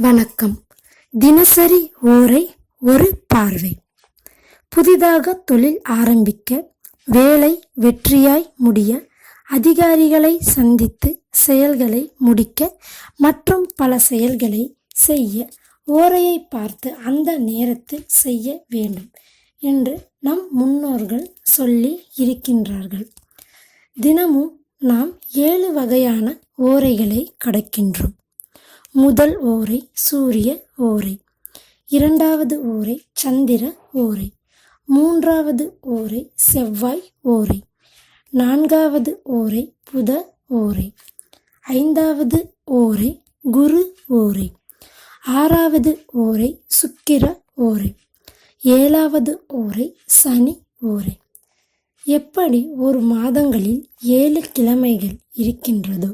வணக்கம். தினசரி ஓரை ஒரு பார்வை. புதிதாக தொழில் ஆரம்பிக்க வேலை வெற்றியாய் முடிய அதிகாரிகளை சந்தித்து செயல்களை முடிக்க மற்றும் பல செயல்களை செய்ய ஓரையை பார்த்து அந்த நேரத்தில் செய்ய வேண்டும் என்று நம் முன்னோர்கள் சொல்லி இருக்கின்றார்கள். தினமும் நாம் ஏழு வகையான ஓரைகளை கடக்கின்றோம். முதல் ஓரை சூரிய ஓரை இரண்டாவது ஓரை சந்திர ஓரை மூன்றாவது ஓரை செவ்வாய் ஓரை நான்காவது ஓரை புத ஓரை ஐந்தாவது ஓரை குரு ஓரை ஆறாவது ஓரை சுக்கிர ஓரை ஏழாவது ஓரை சனி ஓரை. எப்படி ஒரு மாதங்களில் ஏழு கிழமைகள் இருக்கின்றதோ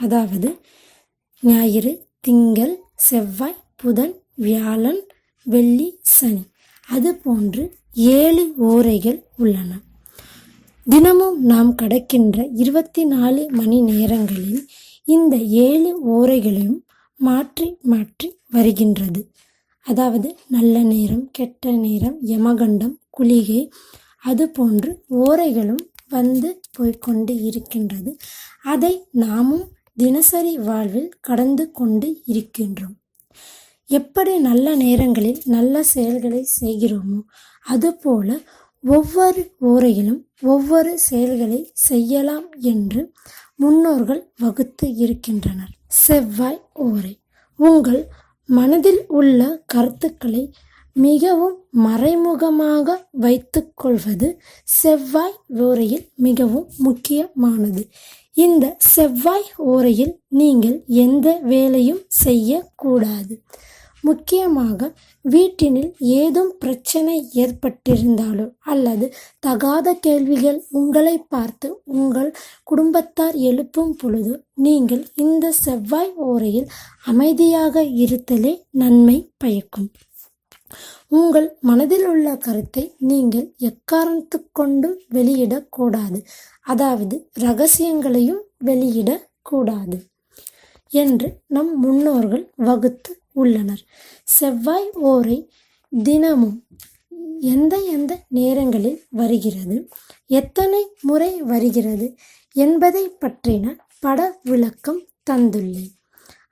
அதாவது ஞாயிறு திங்கள் செவ்வாய் புதன் வியாழன் வெள்ளி சனி. அது போன்று ஏழு ஓரைகள் உள்ளன. தினமும் நாம் கடக்கின்ற இருபத்தி நாலு மணி நேரங்களில் இந்த ஏழு ஓரைகளையும் மாற்றி மாற்றி வருகின்றது. அதாவது நல்ல நேரம் கெட்ட நேரம் யமகண்டம் குளிகை அது போன்று ஓரைகளும் வந்து போய்க்கொண்டு இருக்கின்றது. அதை நாமும் தினசரி வாழ்வில் கடந்து கொண்டு இருக்கின்றோம். எப்படி நல்ல நேரங்களில் நல்ல செயல்களை செய்கிறோமோ அதுபோல ஒவ்வொரு ஊரையிலும் ஒவ்வொரு செயல்களை செய்யலாம் என்று முன்னோர்கள் வகுத்து இருக்கின்றனர். செவ்வாய் ஊரை உங்கள் மனதில் உள்ள கருத்துக்களை மிகவும் மறைமுகமாக வைத்துக்கொள்வது செவ்வாய் ஊரையில் மிகவும் முக்கியமானது. இந்த செவ்வாய் ஓரையில் நீங்கள் எந்த வேலையும் செய்யக்கூடாது. முக்கியமாக வீட்டினில் ஏதும் பிரச்சனை ஏற்பட்டிருந்தாலோ அல்லது தகாத கேள்விகள் உங்களை பார்த்து உங்கள் குடும்பத்தார் எழுப்பும் பொழுது நீங்கள் இந்த செவ்வாய் ஓரையில் அமைதியாக இருத்தலே நன்மை பயக்கும். உங்கள் மனதில் உள்ள கருத்தை நீங்கள் எக்காரணத்து கொண்டு வெளியிடக்கூடாது. அதாவது ரகசியங்களையும் வெளியிடக்கூடாது என்று நம் முன்னோர்கள் வகுத்து உள்ளனர். செவ்வாய் ஓரை தினமும் எந்த எந்த நேரங்களில் வருகிறது? எத்தனை முறை வருகிறது என்பதை பற்றின பட விளக்கம் தந்துள்ளேன்.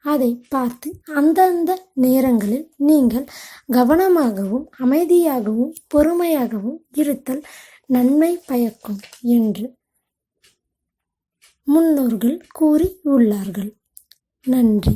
அதை பார்த்து அந்தந்த நேரங்களில் நீங்கள் கவனமாகவும் அமைதியாகவும் பொறுமையாகவும் இருத்தல் நன்மை பயக்கும் என்று முன்னோர்கள் கூறி உள்ளார்கள் நன்றி.